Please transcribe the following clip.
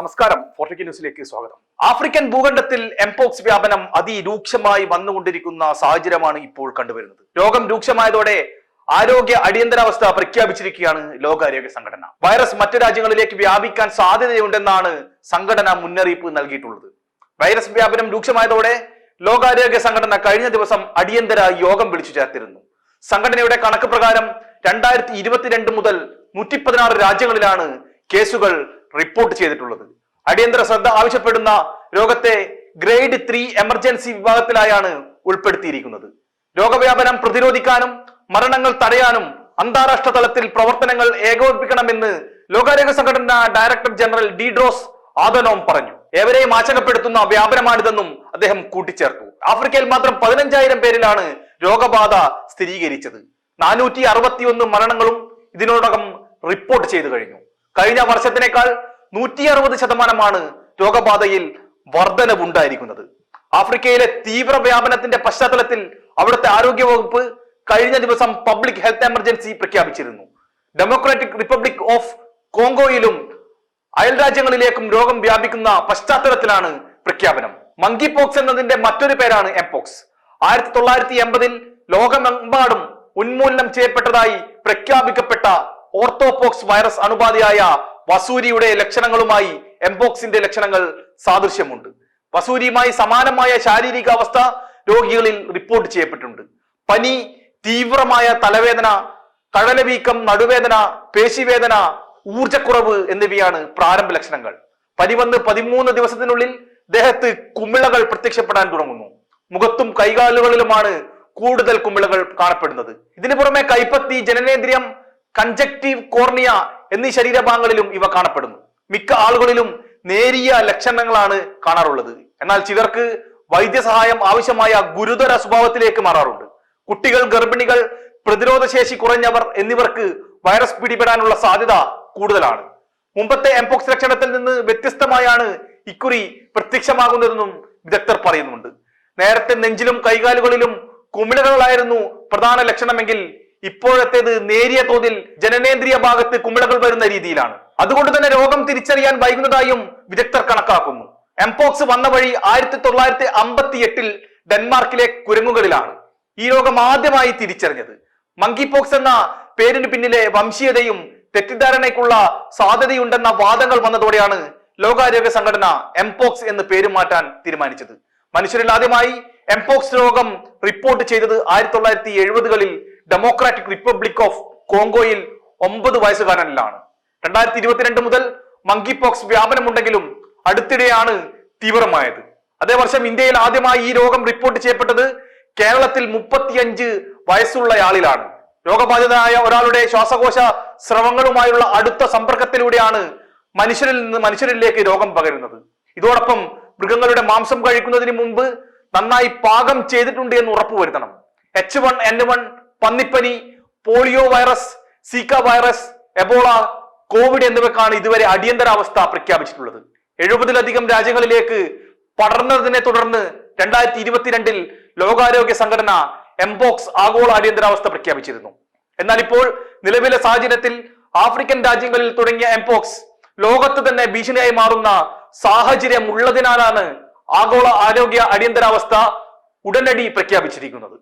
നമസ്കാരം. ഫോർട്ടിക്ക് ന്യൂസിലേക്ക് സ്വാഗതം. ആഫ്രിക്കൻ ഭൂഖണ്ഡത്തിൽ എംപോക്സ് വ്യാപനം അതിരൂക്ഷമായി വന്നുകൊണ്ടിരിക്കുന്ന സാഹചര്യമാണ് ഇപ്പോൾ കണ്ടുവരുന്നത്. രോഗം രൂക്ഷമായതോടെ ആരോഗ്യ അടിയന്തരാവസ്ഥ പ്രഖ്യാപിച്ചിരിക്കുകയാണ് ലോകാരോഗ്യ സംഘടന. വൈറസ് മറ്റു രാജ്യങ്ങളിലേക്ക് വ്യാപിക്കാൻ സാധ്യതയുണ്ടെന്നാണ് സംഘടന മുന്നറിയിപ്പ് നൽകിയിട്ടുള്ളത്. വൈറസ് വ്യാപനം രൂക്ഷമായതോടെ ലോകാരോഗ്യ സംഘടന കഴിഞ്ഞ ദിവസം അടിയന്തര യോഗം വിളിച്ചു ചേർത്തിരുന്നു. സംഘടനയുടെ കണക്ക് പ്രകാരം രണ്ടായിരത്തി ഇരുപത്തിരണ്ട് മുതൽ നൂറ്റി പതിനാറ് രാജ്യങ്ങളിലാണ് കേസുകൾ റിപ്പോർട്ട് ചെയ്തിട്ടുള്ളത്. അടിയന്തര ശ്രദ്ധ ആവശ്യപ്പെടുന്ന രോഗത്തെ ഗ്രേഡ് ത്രീ എമർജൻസി വിഭാഗത്തിലായാണ് ഉൾപ്പെടുത്തിയിരിക്കുന്നത്. രോഗവ്യാപനം പ്രതിരോധിക്കാനും മരണങ്ങൾ തടയാനും അന്താരാഷ്ട്ര തലത്തിൽ പ്രവർത്തനങ്ങൾ ഏകോപിപ്പിക്കണമെന്ന് ലോകാരോഗ്യ സംഘടന ഡയറക്ടർ ജനറൽ ഡിഡ്രോസ് ആദനോം പറഞ്ഞു. ഏവരെയും ആശങ്കപ്പെടുത്തുന്ന വ്യാപനമാണിതെന്നും അദ്ദേഹം കൂട്ടിച്ചേർത്തു. ആഫ്രിക്കയിൽ മാത്രം പതിനഞ്ചായിരം പേരിലാണ് രോഗബാധ സ്ഥിരീകരിച്ചത്. നാനൂറ്റി അറുപത്തിയൊന്ന് മരണങ്ങളും ഇതിനോടകം റിപ്പോർട്ട് ചെയ്തു കഴിഞ്ഞു. കഴിഞ്ഞ വർഷത്തിനേക്കാൾ നൂറ്റി അറുപത് ശതമാനമാണ് രോഗബാധയിൽ വർധനവുണ്ടായിരിക്കുന്നത്. ആഫ്രിക്കയിലെ തീവ്ര വ്യാപനത്തിന്റെ പശ്ചാത്തലത്തിൽ അവിടുത്തെ ആരോഗ്യ വകുപ്പ് കഴിഞ്ഞ ദിവസം പബ്ലിക് ഹെൽത്ത് എമർജൻസി പ്രഖ്യാപിച്ചിരുന്നു. ഡെമോക്രാറ്റിക് റിപ്പബ്ലിക് ഓഫ് കോങ്കോയിലും അയൽ രാജ്യങ്ങളിലേക്കും രോഗം വ്യാപിക്കുന്ന പശ്ചാത്തലത്തിലാണ് പ്രഖ്യാപനം. മങ്കി പോക്സ് എന്നതിന്റെ മറ്റൊരു പേരാണ് എംപോക്സ് ആയിരത്തി തൊള്ളായിരത്തി എൺപതിൽ ലോകമെമ്പാടും ഉന്മൂലനം ചെയ്യപ്പെട്ടതായി പ്രഖ്യാപിക്കപ്പെട്ട ഓർത്തോപോക്സ് വൈറസ് അണുബാധയായ വസൂരിയുടെ ലക്ഷണങ്ങളുമായി എംപോക്സിന്റെ ലക്ഷണങ്ങൾ സാദൃശ്യമുണ്ട്. വസൂരിയുമായി സമാനമായ ശാരീരിക അവസ്ഥ രോഗികളിൽ റിപ്പോർട്ട് ചെയ്യപ്പെട്ടിട്ടുണ്ട്. പനി തീവ്രമായ തലവേദന കഴലവീക്കം നടുവേദന പേശിവേദന ഊർജക്കുറവ് എന്നിവയാണ് പ്രാരംഭ ലക്ഷണങ്ങൾ. പനി വന്ന് പതിമൂന്ന് ദിവസത്തിനുള്ളിൽ ദേഹത്ത് കുമിളകൾ പ്രത്യക്ഷപ്പെടാൻ തുടങ്ങുന്നു. മുഖത്തും കൈകാലുകളിലുമാണ് കൂടുതൽ കുമിളകൾ കാണപ്പെടുന്നത്. ഇതിനു പുറമെ കൈപ്പത്തി ജനനേന്ദ്രിയം കൺജക്റ്റീവ് കോർണിയ എന്നീ ശരീരഭാഗങ്ങളിലും ഇവ കാണപ്പെടുന്നു. മിക്ക ആളുകളിലും നേരിയ ലക്ഷണങ്ങളാണ് കാണാറുള്ളത്. എന്നാൽ ചിലർക്ക് വൈദ്യസഹായം ആവശ്യമായ ഗുരുതര സ്വഭാവത്തിലേക്ക് മാറാറുണ്ട്. കുട്ടികൾ ഗർഭിണികൾ പ്രതിരോധശേഷി കുറഞ്ഞവർ എന്നിവർക്ക് വൈറസ് പിടിപെടാനുള്ള സാധ്യത കൂടുതലാണ്. മുമ്പത്തെ എംപോക്സ് ലക്ഷണത്തിൽ നിന്ന് വ്യത്യസ്തമായാണ് ഇക്കുറി പ്രത്യക്ഷമാകുന്നതെന്നും വിദഗ്ധർ പറയുന്നുണ്ട്. നേരത്തെ നെഞ്ചിലും കൈകാലുകളിലും കുമിളകളായിരുന്നു പ്രധാന ലക്ഷണമെങ്കിൽ ഇപ്പോഴത്തേത് നേരിയ തോതിൽ ജനനേന്ദ്രിയ ഭാഗത്ത് കുമിളകൾ വരുന്ന രീതിയിലാണ്. അതുകൊണ്ട് തന്നെ രോഗം തിരിച്ചറിയാൻ വൈകുന്നതായും വിദഗ്ധർ കണക്കാക്കുന്നു. എംപോക്സ് വന്ന വഴി ആയിരത്തി തൊള്ളായിരത്തി അമ്പത്തി എട്ടിൽ ഡെൻമാർക്കിലെ കുരങ്ങുകളിലാണ് ഈ രോഗം ആദ്യമായി തിരിച്ചറിഞ്ഞത്. മങ്കി പോക്സ് എന്ന പേരിന് പിന്നിലെ വംശീയതയും തെറ്റിദ്ധാരണയ്ക്കുള്ള സാധ്യതയുണ്ടെന്ന വാദങ്ങൾ വന്നതോടെയാണ് ലോകാരോഗ്യ സംഘടന എംപോക്സ് എന്ന് പേര് മാറ്റാൻ തീരുമാനിച്ചത്. മനുഷ്യരിൽ ആദ്യമായി എംപോക്സ് രോഗം റിപ്പോർട്ട് ചെയ്തത് ആയിരത്തി തൊള്ളായിരത്തി എഴുപതുകളിൽ ഡെമോക്രാറ്റിക് റിപ്പബ്ലിക് ഓഫ് കോങ്കോയിൽ ഒമ്പത് വയസ്സുകാരനിലാണ്. രണ്ടായിരത്തി ഇരുപത്തിരണ്ട് മുതൽ മങ്കി പോക്സ് വ്യാപനമുണ്ടെങ്കിലും അടുത്തിടെയാണ് തീവ്രമായത്. അതേ വർഷം ഇന്ത്യയിൽ ആദ്യമായി ഈ രോഗം റിപ്പോർട്ട് ചെയ്യപ്പെട്ടത് കേരളത്തിൽ മുപ്പത്തിയഞ്ച് വയസ്സുള്ളയാളിലാണ്. രോഗബാധിതനായ ഒരാളുടെ ശ്വാസകോശ സ്രവങ്ങളുമായുള്ള അടുത്ത സമ്പർക്കത്തിലൂടെയാണ് മനുഷ്യരിൽ നിന്ന് മനുഷ്യരിലേക്ക് രോഗം പകരുന്നത്. ഇതോടൊപ്പം മൃഗങ്ങളുടെ മാംസം കഴിക്കുന്നതിന് മുമ്പ് നന്നായി പാകം ചെയ്തിട്ടുണ്ട് എന്ന് ഉറപ്പുവരുത്തണം. H one N one പന്നിപ്പനി polio virus Zika virus Ebola Covid എന്നിവക്കാണ് ഇതുവരെ അടിയന്തരാവസ്ഥ പ്രഖ്യാപിച്ചിട്ടുള്ളത്. എഴുപതിലധികം രാജ്യങ്ങളിലേക്ക് പടർന്നതിനെ തുടർന്ന് രണ്ടായിരത്തി ഇരുപത്തിരണ്ടിൽ ലോകാരോഗ്യ സംഘടന എംബോക്സ് ആഗോള അടിയന്തരാവസ്ഥ പ്രഖ്യാപിച്ചിരുന്നു. എന്നാൽ ഇപ്പോൾ നിലവിലെ സാഹചര്യത്തിൽ ആഫ്രിക്കൻ രാജ്യങ്ങളിൽ തുടങ്ങിയ എംപോക്സ് ലോകത്ത് തന്നെ ഭീഷണിയായി മാറുന്ന സാഹചര്യം ഉള്ളതിനാലാണ് ആഗോള ആരോഗ്യ അടിയന്തരാവസ്ഥ ഉടനടി പ്രഖ്യാപിച്ചിരിക്കുന്നത്.